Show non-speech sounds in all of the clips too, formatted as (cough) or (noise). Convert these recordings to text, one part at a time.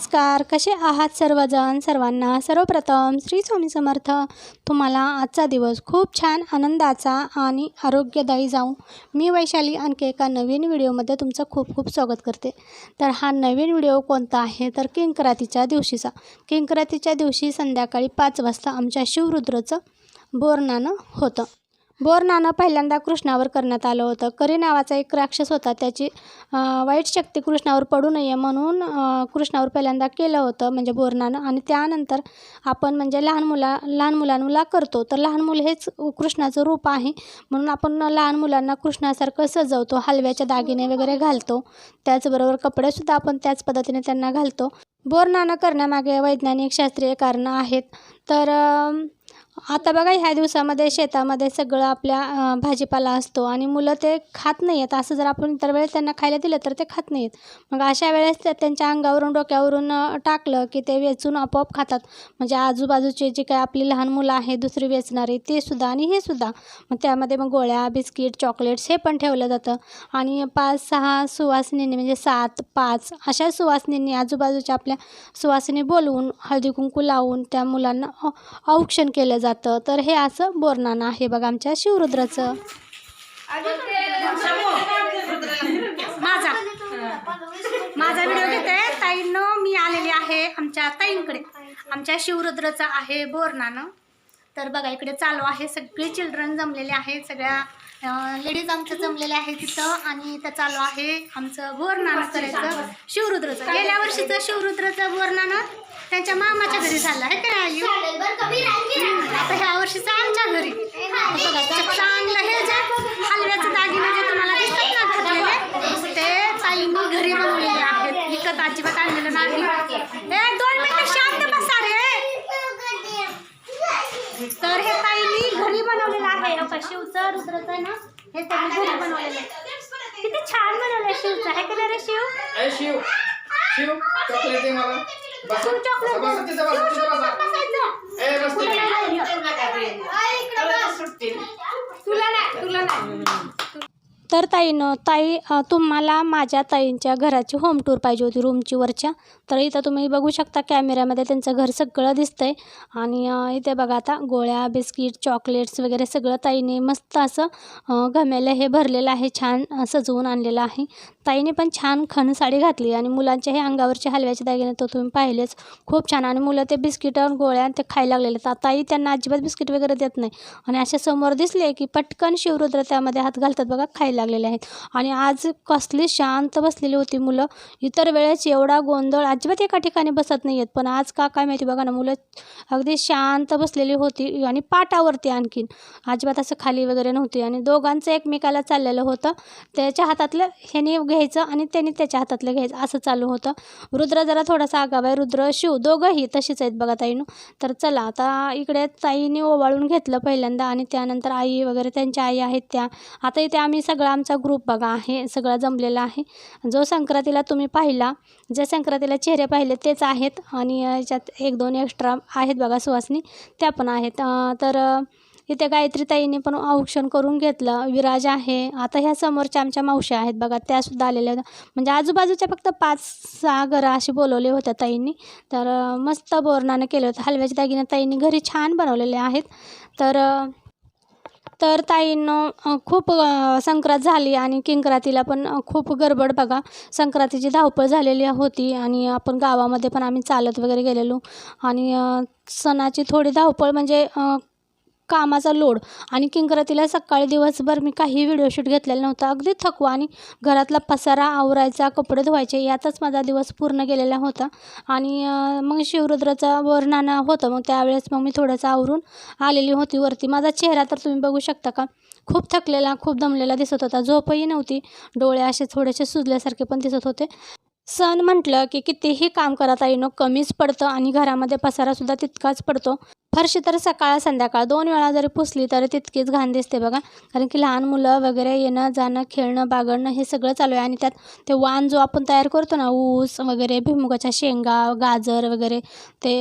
नमस्कार कसे आहात सर्वजण? सर्वांना सर्वप्रथम श्री स्वामी समर्थ. तुम्हाला आजचा दिवस खूप छान आनंदाचा आणि आरोग्यदायी जाऊ. मी वैशाली आणखी एका नवीन व्हिडिओमध्ये तुमचं खूप खूप स्वागत करते. तर हा नवीन व्हिडिओ कोणता आहे? तर किंक्रातीच्या दिवशीचा. किंक्रातीच्या दिवशी संध्याकाळी पाच वाजता आमच्या शिवरुद्रचं बोरणानं होतं. बोरनानं पहिल्यांदा कृष्णावर करण्यात आलं होतं. करी नावाचा एक राक्षस होता. त्याची वाईट शक्ती कृष्णावर पडू नये म्हणून कृष्णावर पहिल्यांदा केलं होतं म्हणजे बोरनानं आणि त्यानंतर आपण म्हणजे लहान मुला लहान मुलांमुला करतो. तर लहान मुलं हेच कृष्णाचं रूप आहे. म्हणून आपण लहान मुलांना कृष्णासारखं सजवतो हलव्याच्या दागिने वगैरे घालतो. त्याचबरोबर कपडेसुद्धा आपण त्याच पद्धतीने त्यांना घालतो. बोरनानं करण्यामागे वैज्ञानिक शास्त्रीय कारणं आहेत. तर आता बघा ह्या दिवसामध्ये शेतामध्ये सगळं आपल्या भाजीपाला असतो आणि मुलं ते खात नाही आहेत असं जर आपण इतर वेळेस त्यांना खायला दिलं तर ते खात नाही आहेत मग अशा वेळेस त्या त्यांच्या अंगावरून डोक्यावरून टाकलं की ते वेचून आपोआप खातात. म्हणजे आजूबाजूचे जे काय आपली लहान मुलं आहेत दुसरी वेचणारी ते सुद्धा आणि हे सुद्धा. मग त्यामध्ये मग गोळ्या बिस्किट चॉकलेट्स हे पण ठेवलं जातं. आणि पाच सहा सुवासिनींनी म्हणजे सात पाच अशा सुवासिनींनी आजूबाजूच्या आपल्या सुवासिनी बोलवून हळदी कुंकू लावून त्या मुलांना औक्षण केलं जातं. तर हे असं बोरनाणं आहे बघा आमच्या शिवरुद्राचं. माझा. माझा व्हिडिओ घेते. ताईंनो मी आलेली आहे आमच्या ताईंकडे. आमच्या शिवरुद्राचं आहे बोरनाणं. तर बघा इकडे चालू आहे. सगळे चिल्ड्रन जमलेले आहेत. सगळ्या लेडीज आमचं जमलेल्या आहेत तिथं. आणि इथं चालू आहे आमचं बोरनाणं करायचं शिवरुद्राचं. गेल्या वर्षीचं शिवरुद्राचं बोरनाणं त्यांच्या मामाच्या घरी झालं. आहे काय आई आता ह्या वर्षीचं आमच्या घरी बघा ते चांगलं हे जे हलव्याचं दागिने जे तुम्हाला दिसतात ना घातलेले ते ताईंनी घरी बनवलेले आहेत. विकत अजिबात आणलेलं नाही. दोन मिनिटं शांत बसा रे. तर हे ताईंनी घरी बनवलेलं आहे. का शिवचं रुद्रचं ना हे त्यांनी घरी बनवलेलं आहे. किती छान बनवलंय शिवचं. आहे का रे शिव? शिव. शिव चॉकलेट दे मला. बस. शिव चॉकलेट बस दे. तिथं बस शिव, तिथं शिव, बस. बसायचं. ए बस तुला तिथं नाही आली. तर ताईनं ताई तुम्हाला माझ्या ताईंच्या घराची होम टूर पाहिजे होती रूमची वरच्या. तर इथं तुम्ही बघू शकता कॅमेऱ्यामध्ये त्यांचं घर सगळं दिसतं आहे आणि इथे बघा आता गोळ्या बिस्किट चॉकलेट्स वगैरे सगळं ताईने मस्त असं घमेलं हे भरलेलं आहे छान सजवून आणलेलं आहे. ताईने पण छान खण साडी घातली आणि मुलांच्या हे अंगावरचे हलव्याचे दागिने तो तुम्ही पाहिलेच. खूप छान. आणि मुलं ते बिस्किट गोळ्या ते खायला लागलेले तर ताई त्यांना अजिबात बिस्किट वगैरे देत नाही. आणि अशा समोर दिसले की पटकन शिवरुद्र त्यामध्ये हात घालतात बघा खायला. लागलेले आहेत. आणि आज कसली शांत बसलेली होती मुलं. इतर वेळेस एवढा गोंधळ अजिबात एका ठिकाणी बसत नाही आहेत पण आज का काय माहिती बघा ना मुलं अगदी शांत बसलेली होती आणि पाटावरती आणखीन. अजिबात असं खाली वगैरे नव्हती. आणि दोघांचं एकमेकाला चाललेलं होतं. त्याच्या हातातलं ह्याने घ्यायचं आणि त्याने त्याच्या हातातलं घ्यायचं असं चालू होतं. रुद्र जरा थोडासा आगाव आहे रुद्र शिव दोघंही तशीच आहेत बघा ताईनं तर चला आता इकडे ताईने ओवाळून घेतलं पहिल्यांदा आणि त्यानंतर आई वगैरे त्यांच्या आई आहेत त्या. आता इथे आम्ही सगळा आमचा ग्रुप बघा आहे सगळा जमलेला आहे. जो संक्रांतीला तुम्ही पाहिला जे संक्रांतीला चेहरे पाहिले तेच आहेत आणि याच्यात एक दोन एक्स्ट्रा आहेत बघा सुवासनी त्या पण आहेत. तर इथे गायत्री ताईने पण औक्षण करून घेतलं. विराज आहे. आता ह्या समोरच्या आमच्या मावश्या आहेत बघा त्यासुद्धा आलेल्या होत्या म्हणजे आजूबाजूच्या फक्त पाच सहा घरं अशी बोलवले होत्या ताईंनी. तर मस्त बोरणानं केलं होतं. हलव्याचे दागिने ताईंनी घरी छान बनवलेले आहेत. तर तर ताईंनं खूप संक्रांत झाली आणि किंक्रातीला पण खूप गडबड बघा. संक्रांतीची धावपळ झालेली होती आणि आपण गावामध्ये पण आम्ही चालत वगैरे गेलेलो. आणि सणाची थोडी धावपळ म्हणजे कामाचा लोड. आणि किंकरातीला सकाळी दिवसभर मी काही व्हिडिओ शूट घेतलेला नव्हता. अगदी थकवा आणि घरातला पसारा आवरायचा कपडे धुवायचे यातच माझा दिवस पूर्ण गेलेला होता. आणि मग शिवरुद्राचा वर्णाना होतं. मग त्यावेळेस मग मी थोडंसं आवरून आलेली होती वरती. माझा चेहरा तर तुम्ही बघू शकता का? खूप थकलेला खूप दमलेला दिसत होता. झोपही नव्हती. डोळे असे थोडेसे सुजल्यासारखे पण दिसत होते. सण म्हटलं की कितीही काम करत येणं कमीच पडतं आणि घरामध्ये पसारासुद्धा तितकाच पडतो. फरशी तर सकाळ संध्याकाळ दोन वेळा जरी पुसली तरी तितकीच घाण दिसते बघा. कारण की लहान मुलं वगैरे येणं जाणं खेळणं बागडणं हे सगळं चालू आहे. आणि त्यात ते वाण जो आपण तयार करतो ना ऊस वगैरे भुईमुगाच्या शेंगा गाजर वगैरे ते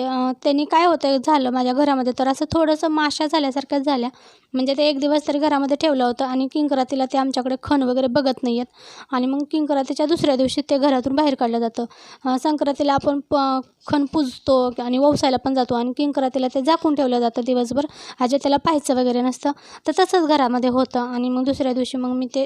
त्यांनी काय होतं झालं माझ्या घरामध्ये तर असं थोडंसं माशा झाल्यासारख्याच झाल्या. म्हणजे ते एक दिवस तरी घरामध्ये ठेवलं होतं आणि किंकरातीला ते आमच्याकडे खण वगैरे बघत नाही आहेत आणि मग किंकरातीच्या दुसऱ्या दिवशी ते घरातून बाहेर काढलं जातं. संक्रातीला संक्रांतीला आपण प खण पुजतो आणि ववसायला पण जातो. आणि किंकरातीला ते जा झाकून ठेवलं जातं दिवसभर. अजे त्याला पाहायचं वगैरे नसतं. तर तसंच घरामध्ये होतं आणि मग दुसऱ्या दिवशी मग मी ते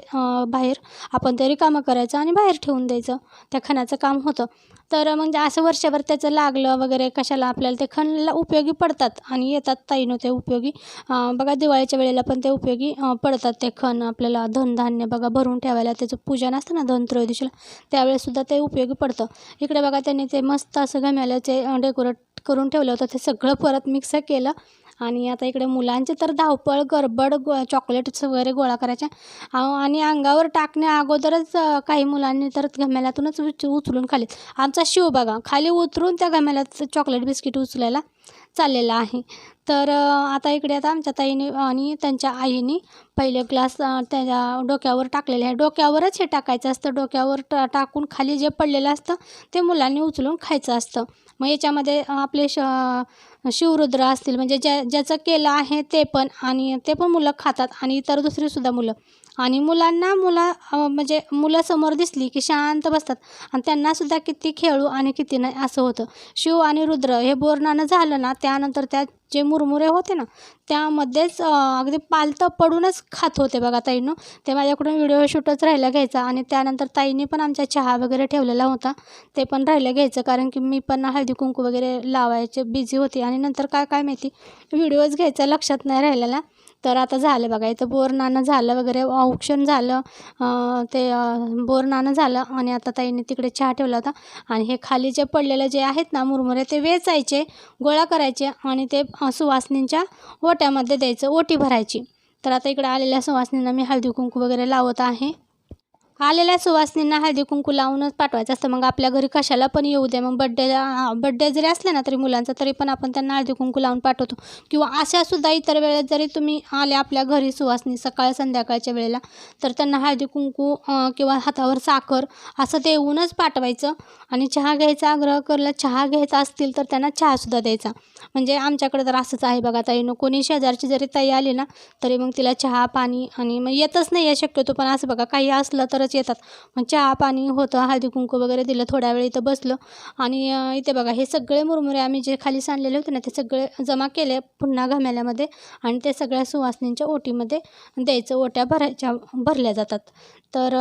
बाहेर आपण ते रिकामं करायचं आणि बाहेर ठेवून द्यायचं. त्या खणाचं काम होतं. तर म्हणजे असं वर्षभर त्याचं लागलं वगैरे कशाला आपल्याला ते खणला उपयोगी पडतात आणि येतात ताईनो ते उपयोगी. बघा दिवाळीच्या वेळेला पण ते उपयोगी पडतात ते खण आपल्याला. धनधान्य बघा भरून ठेवायला त्याचं पूजन असतं ना धनत्रयोदशीला. त्यावेळेससुद्धा ते उपयोगी पडतं. इकडे बघा त्यांनी ते मस्त असं घम्याल्याचे डेकोरेट करून ठेवलं होतं. ते सगळं परत मिक्स केलं. आणि आता इकडे मुलांचे तर धावपळ गडबड गो चॉकलेट्स वगैरे गोळा करायच्या अहो, आणि अंगावर टाकण्या अगोदरच काही मुलांनी तर घम्याल्यातूनच उच उचलून खाली आमचा शिव बघा खाली उतरून त्या घम्याल्यात चॉकलेट बिस्किट उचलायला चाललेला आहे. तर आता इकडे आता आमच्या ताईने आणि त्यांच्या आईने पहिले ग्लास त्याच्या डोक्यावर टाकलेले आहे. डोक्यावरच हे टाकायचं असतं. डोक्यावर टा टाकून खाली जे पडलेलं असतं ते मुलांनी उचलून खायचं असतं. मग याच्यामध्ये आपले श शिवरुद्र असतील म्हणजे ज्या ज्याचं केलं आहे ते पण आणि ते पण मुलं खातात आणि इतर दुसरीसुद्धा मुलं. आणि मुलांना मुला म्हणजे मुलं समोर दिसली की शांत बसतात आणि त्यांनासुद्धा किती खेळू आणि किती नाही असं होतं. शिव आणि रुद्र हे बोरणानं झालं ना त्यानंतर त्या जे मुरमुरे होते ना त्यामध्येच अगदी पालतं पडूनच खात होते बघा ताईनं. ते माझ्याकडून व्हिडिओ शूटच राहिला घ्यायचा आणि त्यानंतर ताईने पण आमच्या चहा वगैरे ठेवलेला होता. ते पण राहिलं घ्यायचं कारण की मी पण हळदी कुंकू वगैरे लावायचे बिझी होती आणि नंतर काय काय माहिती व्हिडिओज घ्यायचा लक्षात नाही राहिलेला. तर आता झालं बघा इथं बोरनानं झालं वगैरे औक्षण झालं ते बोर बोरनानं झालं आणि आता ताईने तिकडे चहा ठेवला होता. आणि हे खाली जे पडलेलं जे आहेत ना मुरमुरे ते वेचायचे गोळा करायचे आणि ते सुवासनींच्या ओट्यामध्ये द्यायचं ओटी भरायची. तर आता इकडे आलेल्या सुवासनींना मी हळदी कुंकू वगैरे लावत आहे. आलेल्या सुवासनींना हळदी कुंकू लावूनच पाठवायचं असतं. मग आपल्या घरी कशाला पण येऊ दे. मग बड्डे बड्डे जरी असले ना तरी मुलांचा तरी पण आपण त्यांना हळदी कुंकू लावून पाठवतो. किंवा अशासुद्धा इतर वेळेत जरी तुम्ही आले आपल्या घरी सुवासनी सकाळ संध्याकाळच्या वेळेला तर त्यांना हळदी कुंकू किंवा हातावर साखर असं देऊनच पाठवायचं. आणि चहा घ्यायचा आग्रह करला चहा घ्यायचा असतील तर त्यांना चहासुद्धा द्यायचा. म्हणजे आमच्याकडे तर असंच आहे बघा ताईनं कोणी शेजारची जरी ताई आली ना तरी मग तिला चहा पाणी आणि मग येतच नाही आहे शक्यतो. पण असं बघा काही असलं तर तरच येतात. मग चहा पाणी होतं हळदी कुंकू वगैरे दिलं थोड्या वेळ इथं बसलं. आणि इथे बघा हे सगळे मुरमुरे आम्ही जे खाली सांडलेले होते ना ते सगळे जमा केले पुन्हा घाम्याल्यामध्ये आणि ते सगळ्या सुवासनींच्या ओटीमध्ये द्यायचं. ओट्या भरायच्या भरल्या जातात. तर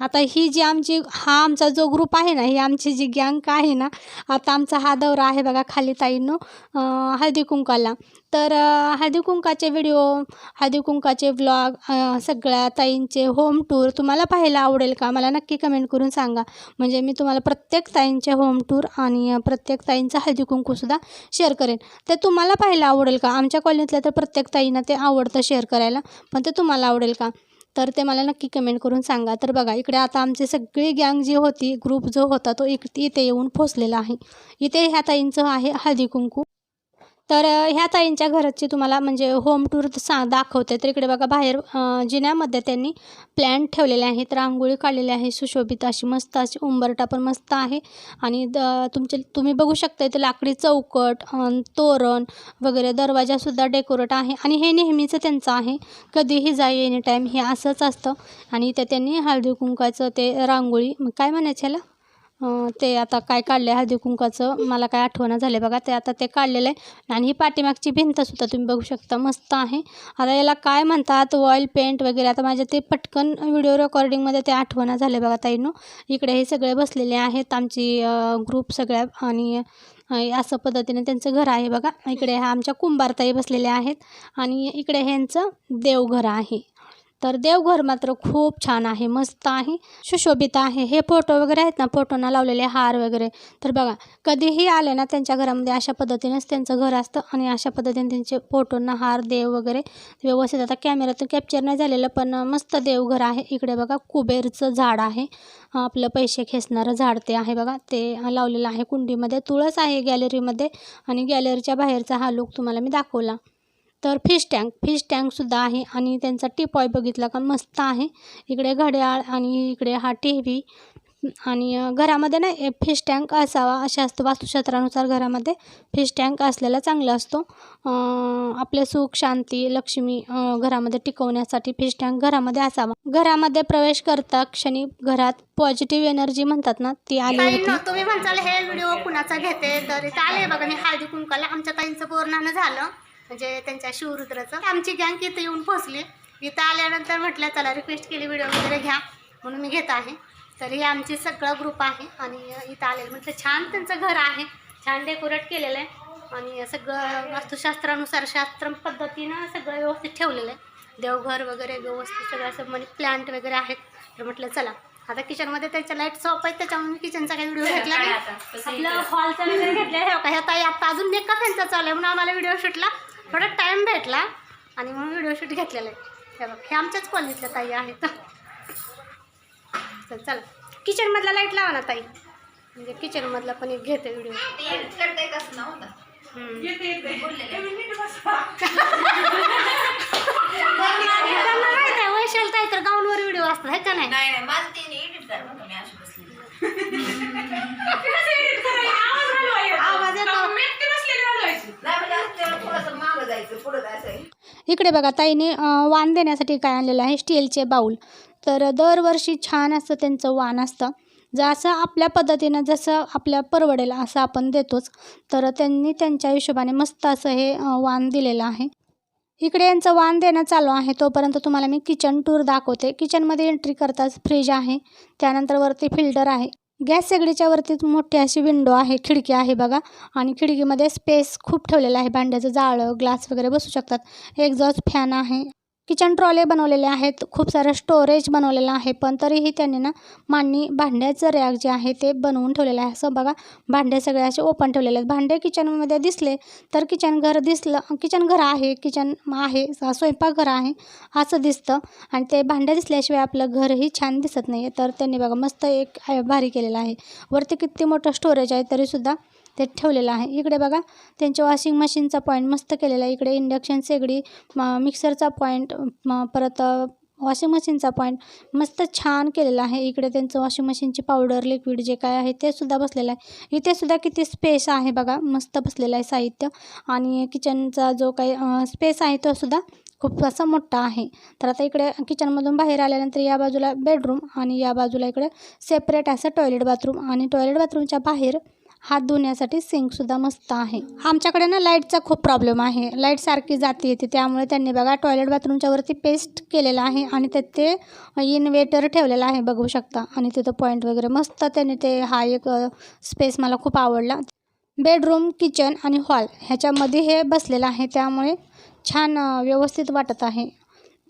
आता ही जी आमची हा आमचा जो ग्रुप आहे ना ही आमची जी गँग आहे ना आता आमचा हा दौरा आहे बघा खाली ताईंनो हळदी कुंकाला तर हळदी कुंकाचे व्हिडिओ हळदी कुंकाचे व्लॉग सगळ्या ताईंचे होम टूर तुम्हाला पाहायला आवडेल का? मला नक्की कमेंट करून सांगा. म्हणजे मी तुम्हाला प्रत्येक ताईंचे होम टूर आणि प्रत्येक ताईंचा हळदी कुंकूसुद्धा शेअर करेन. ते तुम्हाला पाहायला आवडेल का? आमच्या कॉलनीतल्या तर प्रत्येक ताईंना ते आवडतं शेअर करायला. पण ते तुम्हाला आवडेल का? तर ते मला नक्की कमेंट करून सांगा. तर बघा इकडे आता आमची सगळी गँग जी होती ग्रुप जो होता तो इक इथे येऊन पोचलेला आहे. इथे ह्या ताईंचं आहे हळदी कुंकू. तर ह्या ताईंच्या घराची तुम्हाला म्हणजे होम टूर सा दाखवते. तर इकडे बघा बाहेर जिन्यामध्ये त्यांनी प्लॅन्ट ठेवलेले आहेत. रांगोळी काढलेली आहे सुशोभित अशी मस्त अशी उंबरटा पण मस्त आहे. आणि द तुमचे तुम्ही बघू शकता इथे लाकडी चौकट तोरण वगैरे दरवाजासुद्धा डेकोरेट आहे. आणि हे नेहमीचं त्यांचं आहे. कधीही जा एनी टाईम हे असंच असतं. आणि इथे त्यांनी हळदी कुंकाचं ते रांगोळी काय म्हणायचं ह्याला ते आता काय काढलं आहे हळदी कुंकाचं मला काय आठवणं झाले बघा ते आता ते काढलेलं आहे. आणि ही पाठीमागची भिंतसुद्धा तुम्ही बघू शकता मस्त आहे. आता याला काय म्हणतात ऑइल पेंट वगैरे आता माझ्या ते पटकन व्हिडिओ रेकॉर्डिंगमध्ये ते आठवणं झाले बघा ताईनो. इकडे हे सगळे बसलेले आहेत आमची ग्रुप सगळ्या आणि असं पद्धतीने त्यांचं घर आहे बघा. इकडे ह्या आमच्या कुंभारताई बसलेल्या आहेत आणि इकडे ह्यांचं देवघर आहे. तर देवघर मात्र खूप छान आहे मस्त आहे सुशोभित आहे. हे फोटो वगैरे आहेत ना फोटोना लावलेले हार वगैरे. तर बघा कधीही आले ना त्यांच्या घरामध्ये अशा पद्धतीनेच त्यांचं घर असतं आणि अशा पद्धतीने त्यांचे फोटोंना हार देव वगैरे व्यवस्थित. आता कॅमेऱ्यातून कॅप्चर नाही झालेलं पण मस्त देवघर आहे. इकडे बघा कुबेरचं झाड आहे. आपलं पैसे खेचणारं झाड ते आहे बघा. ते लावलेलं आहे कुंडीमध्ये. तुळस आहे गॅलरीमध्ये आणि गॅलरीच्या बाहेरचा हा लुक तुम्हाला मी दाखवला. तर फिश टँक फिश टँकसुद्धा आहे आणि त्यांचा टिपॉय बघितला का? मस्त आहे. इकडे घड्याळ आणि इकडे हा टी व्ही आणि घरामध्ये ना फिश टँक असावा असे असतं वास्तुशास्त्रानुसार घरामध्ये. फिश टँक असलेला चांगला असतो. आपले सुख शांती लक्ष्मी घरामध्ये टिकवण्यासाठी फिश टँक घरामध्ये असावा. घरामध्ये प्रवेश करता क्षणी घरात पॉझिटिव्ह एनर्जी म्हणतात ना ती आली होती. तुम्ही म्हणताल हे व्हिडिओ कुणाचा घेते? तर आले बघा मी हळदी कुंकाला आमच्या ताईंचं बोरणानं झालं. म्हणजे त्यांच्या शिवरुद्राचं. आमची गँग इथं येऊन पोहोचली. इथं आल्यानंतर म्हटलं चला रिक्वेस्ट केली व्हिडिओ वगैरे घ्या. म्हणून मी घेत आहे. तर ही आमची सगळं ग्रुप आहे आणि इथं आलेलं. म्हटलं छान त्यांचं घर आहे. छान डेकोरेट केलेलं आहे. आणि सगळं वास्तुशास्त्रानुसार शास्त्र पद्धतीनं सगळं व्यवस्थित ठेवलेलं आहे. देवघर वगैरे व्यवस्थित सगळं असं म्हणजे प्लांट वगैरे आहेत. तर म्हटलं चला आता किचनमध्ये त्याच्या लाइट शॉप आहेत. त्याच्यामुळे मी किचनचा काही व्हिडिओ घेतला नाही. आपलं हॉलचा वगैरे घेतलं आहे का ह्या ताई आता अजून मेकअप यांचा चालू आहे म्हणून आम्हाला व्हिडिओ शूटला. थोडा टाईम भेटला आणि म्हणून व्हिडिओ शूट घेतलेला आहे. हे बघ हे आमच्याच कॉलनीतल्या ताई आहेत. चल चला. किचनमधला लाइट लावा ना ताई. म्हणजे किचनमधला पण एक घेते व्हिडिओ (laughs) वैशाल ताई तर गाऊनवर व्हिडिओ असतात है का नाही (laughs) नाही नाही मला ते एडिट कर म्हणून मी अशी बसली आवाज येतो नाही म्हणजे असं इकडे बघा ताईने वाण देण्यासाठी काय आणलेलं आहे? स्टीलचे बाऊल. तर दरवर्षी छान असतं त्यांचं वाण असतं. जसं आपल्या पद्धतीनं जसं आपल्या परवडेल असं आपण देतोच. तर त्यांनी त्यांच्या हिशोबाने मस्त असं हे वाण दिलेलं आहे. इकडे यांचं वाण देणं चालू आहे. तोपर्यंत तुम्हाला मी किचन टूर दाखवते. किचनमध्ये एंट्री करताच फ्रीज आहे. त्यानंतर वरती फिल्टर आहे. गॅस शेगडीच्या वरती मोठी अशी विंडो आहे खिडकी आहे बघा. आणि खिडकीमध्ये स्पेस खूप ठेवलेलं आहे. भांड्याचं जाळं ग्लास वगैरे बसू शकतात. एक्झॉस्ट फॅन आहे. किचन ट्रॉले बनवलेले आहेत. खूप सारं स्टोरेज बनवलेलं आहे. पण तरीही त्यांनी ना मांडणी भांड्याचं रॅक जे आहे ते बनवून ठेवलेलं आहे. असं बघा भांडे सगळे असे ओपन ठेवलेले आहेत. भांडे किचनमध्ये दिसले तर किचन घर दिसलं किचन घर आहे किचन आहे स्वयंपाकघर आहे असं दिसतं. आणि ते भांडे दिसल्याशिवाय आपलं घरही छान दिसत नाही तर त्यांनी बघा मस्त एक भारी केलेलं आहे. वरती किती मोठं स्टोरेज आहे तरीसुद्धा ते ठेवलेलं आहे. इकडे बघा त्यांच्या वॉशिंग मशीनचा पॉईंट मस्त केलेला आहे. इकडे इंडक्शन शेगडी मिक्सरचा पॉईंट परत वॉशिंग मशीनचा पॉईंट मस्त छान केलेला आहे. इकडे त्यांचं वॉशिंग मशीनची पावडर लिक्विड जे काय आहे ते सुद्धा बसलेलं आहे. इथे सुद्धा किती स्पेस आहे बघा मस्त बसलेलं आहे साहित्य. आणि किचनचा जो काही स्पेस आहे तो सुद्धा खूप असा मोठा आहे. तर आता इकडे किचनमधून बाहेर आल्यानंतर या बाजूला बेडरूम आणि या बाजूला इकडे सेपरेट असं टॉयलेट बाथरूम आणि टॉयलेट बाथरूमच्या बाहेर हात धुण्यासाठी सिंकसुद्धा मस्त आहे. आमच्याकडे ना लाईटचा खूप प्रॉब्लेम आहे. लाइट सारखी जाते येते त्यामुळे त्यांनी बघा टॉयलेट बाथरूमच्या वरती पेस्ट केलेलं आहे आणि त्यात ते इन्व्हेटर ठेवलेलं आहे बघू शकता. आणि तिथं पॉईंट वगैरे मस्त त्यांनी ते हा एक स्पेस मला खूप आवडला. बेडरूम किचन आणि हॉल ह्याच्यामध्ये हे बसलेलं आहे त्यामुळे छान व्यवस्थित वाटत आहे.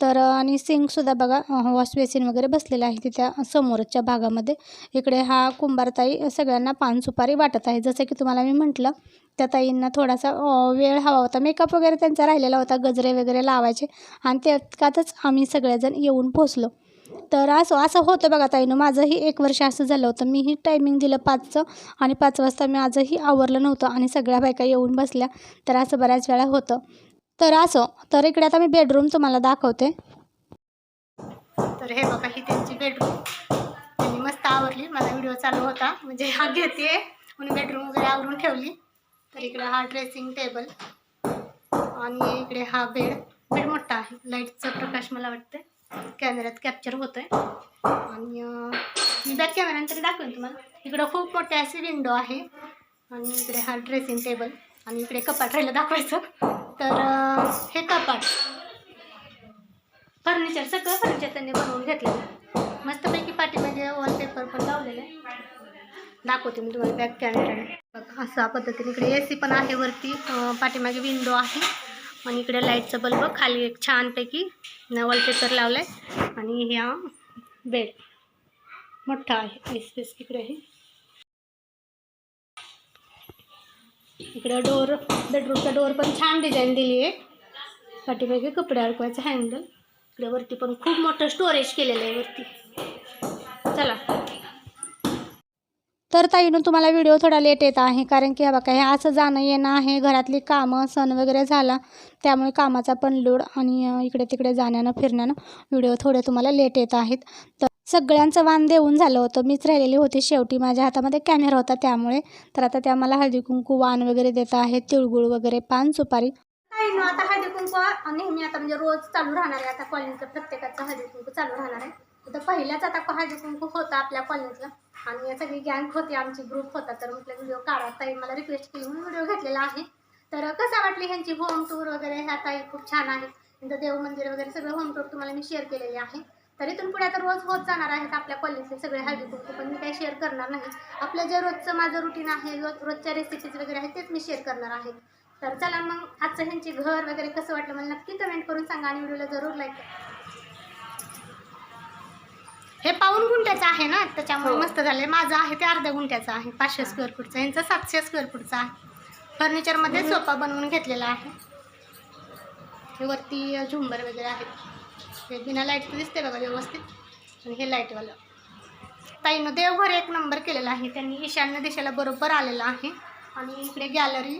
तर आणि सिंकसुद्धा बघा वॉश बेसिन वगैरे बसलेलं आहे तिथ्या समोरच्या भागामध्ये. इकडे हा कुंभारताई सगळ्यांना पान सुपारी वाटत आहे. जसं की तुम्हाला मी म्हटलं त्या ताईंना थोडासा वेळ हवा होता. मेकअप वगैरे त्यांचा राहिलेला होता गजरे वगैरे लावायचे. आणि त्यातच आम्ही सगळेजण येऊन पोचलो तर असं असं होतं बघा ताईनं. माझंही एक वर्ष असं झालं होतं. मीही टायमिंग दिलं पाचचं आणि पाच वाजता मी आजही आवरलं नव्हतं आणि सगळ्या बायका येऊन बसल्या. तर असं बऱ्याच वेळा होतं. तर असं तर इकडे आता मी बेडरूम तुम्हाला दाखवते. तर हे बघा ही त्यांची बेडरूम त्यांनी मस्त आवरली. माझा व्हिडिओ चालू होता. म्हणजे हा घेते. म्हणून बेडरूम वगैरे आवरून ठेवली. तर इकडे हा ड्रेसिंग टेबल आणि इकडे हा बेड बेड मोठा आहे. लाईटचा प्रकाश मला वाटतं कॅमेऱ्यात कॅप्चर होतोय. आणि मी बॅक कॅमेऱ्यानंतर दाखवेन तुम्हाला. इकडं खूप मोठी असे विंडो आहे. आणि इकडे हा ड्रेसिंग टेबल आणि इकडे कपाट राहिलं दाखवायचं. तर हे कपाट. फर्निचर सगळं फर्निचर त्यांनी बनवून घेतलेलं मस्तपैकी पाठीमागे वॉलपेपर पण लावलेलं आहे. दाखवते मी तुम्हाला बॅक कॅमेराने बघ अशा पद्धतीने इकडे ए सी पण आहे वरती. पाठीमागे विंडो आहे. आणि इकडे लाईटचं बल्ब खाली एक छानपैकी वॉलपेपर लावला आहे आणि ह्या बेड मोठा आहे. एस पी एस इकडे आहे. इकडं डोर बेडरूमचा डोर पण छान डिझाईन दिली आहे पाठीमागे कपडे अडकवायचं हँडल इकडे वरती पण खूप मोठं स्टोरेज केलेलं आहे वरती. चला. तर ताईनं तुम्हाला व्हिडिओ थोडा लेट येत आहे कारण की बाबा बघा हे असं जाणं येणं आहे घरातली कामं सण वगैरे झाला त्यामुळे कामाचा पण लोड आणि इकडे तिकडे जाण्यानं फिरण्यानं व्हिडिओ थोडे तुम्हाला लेट येत आहेत. तर सगळ्यांचं वाण देऊन झालं होतं. मीच राहिलेली होती शेवटी. माझ्या हातामध्ये कॅमेरा होता त्यामुळे. तर आता त्या मला हळदी कुंकू वाण वगैरे देत आहेत. तिळगुळ वगैरे पान सुपारी. काही ना आता हळदी कुंकू नेहमी आता म्हणजे रोज चालू राहणार आहे. आता कॉलनीचं प्रत्येकाचं हळदी कुंकू चालू राहणार आहे. तर पहिल्याच आता हळदी कुंकू होता आपल्या कॉलनीतलं. आणि सगळी गँग होती आमची ग्रुप होता. तर म्हटलं व्हिडिओ काढा. ताई मला रिक्वेस्ट केली. म्हणून व्हिडिओ घेतलेला आहे. तर कसं वाटली ह्यांची होम टूर वगैरे? ह्या ताई खूप छान आहे. देव मंदिर वगैरे सगळं होम टूर तुम्हाला मी शेअर केलेले आहे. तर इथून पुढे आता रोज होत जाणार आहेत आपल्या कॉलनीतले सगळे हळदी कुंकू पण मी काही शेअर करणार नाही. आपलं जे रोजचं माझं रुटीन आहे रोज रोजच्या रेसिपीज वगैरे आहेत तेच मी शेअर करणार आहे. तर चला मग आजचं ह्यांची घर वगैरे कसं वाटलं मला नक्की कमेंट करून सांगा आणि व्हिडिओला जरूर लाईक करा. हे पाऊन गुंठ्याचं आहे ना? त्याच्यामुळे मस्त झाले माझं आहे ते अर्ध्या गुंठ्याचं आहे पाचशे स्क्वेअर फूटचं ह्यांचं सातशे स्क्वेअर फूटचं आहे. फर्निचरमध्ये सोफा बनवून घेतलेला आहे. हे वरती झुंबर वगैरे आहेत. हे बिना लाईटचं दिसते बघा व्यवस्थित. आणि हे लाईटवालं. ताईनं देवघर एक नंबर केलेला आहे. त्यांनी ईशान्य दिशेला बरोबर आलेला आहे. आणि इकडे गॅलरी.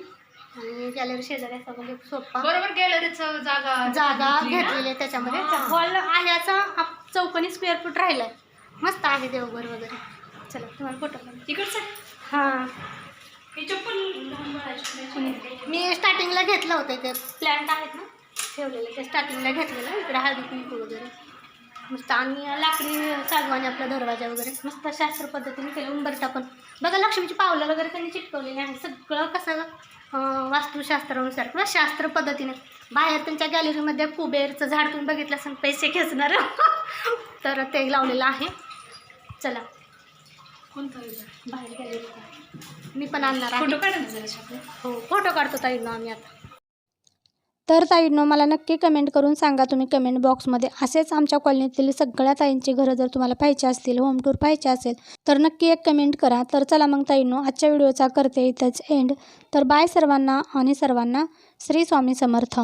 आणि गॅलरी शेजारी असा म्हणजे सोफा बरोबर गॅलरीचं जागा जागा? घेतलेली आहे त्याच्यामध्ये. हॉल आहे चौकोनी स्क्वेअर फूट राहिलाय. मस्त आहे देवघर वगैरे. चला तुम्हाला फोटो तिकडचं हां. चप्पल बाळाची. मी स्टार्टिंगला घेतलं होतं ते प्लॅन्ट आहेत ना? ठेवलेले ते स्टार्टिंगला घेतलेलं इकडे हळदी कुंकू वगैरे. मस्त. आणि लाकडी सागवानी आपला दरवाजा वगैरे. मस्त शास्त्र पद्धतीने केलं. उंबरटा पण. बघा लक्ष्मीची पावलं वगैरे त्यांनी चिटकवलेली आहे. सगळं कसं वास्तुशास्त्रानुसार किंवा शास्त्र पद्धतीने. बाहेर त्यांच्या गॅलरीमध्ये कुबेरचं झाड तुम्ही बघितलं असेल पैसे खेचणार. (laughs) तर ते लावलेलं आहे. चला. कोणतं? बाहेर गॅलरी मी पण आणणार फोटो. हो फोटो काढतो ताई ना आम्ही आता. तर ताईंनो मला नक्की कमेंट करून सांगा. तुम्ही कमेंट बॉक्समध्ये असेच आमच्या कॉलनीतील सगळ्या ताईंची घरं जर तुम्हाला पाहिजे असतील होम टूर पाहिजे असेल तर नक्की एक कमेंट करा. तर चला मग ताईंनो आजच्या व्हिडिओचा करते इथंच एंड तर बाय सर्वांना आणि सर्वांना श्री स्वामी समर्थ.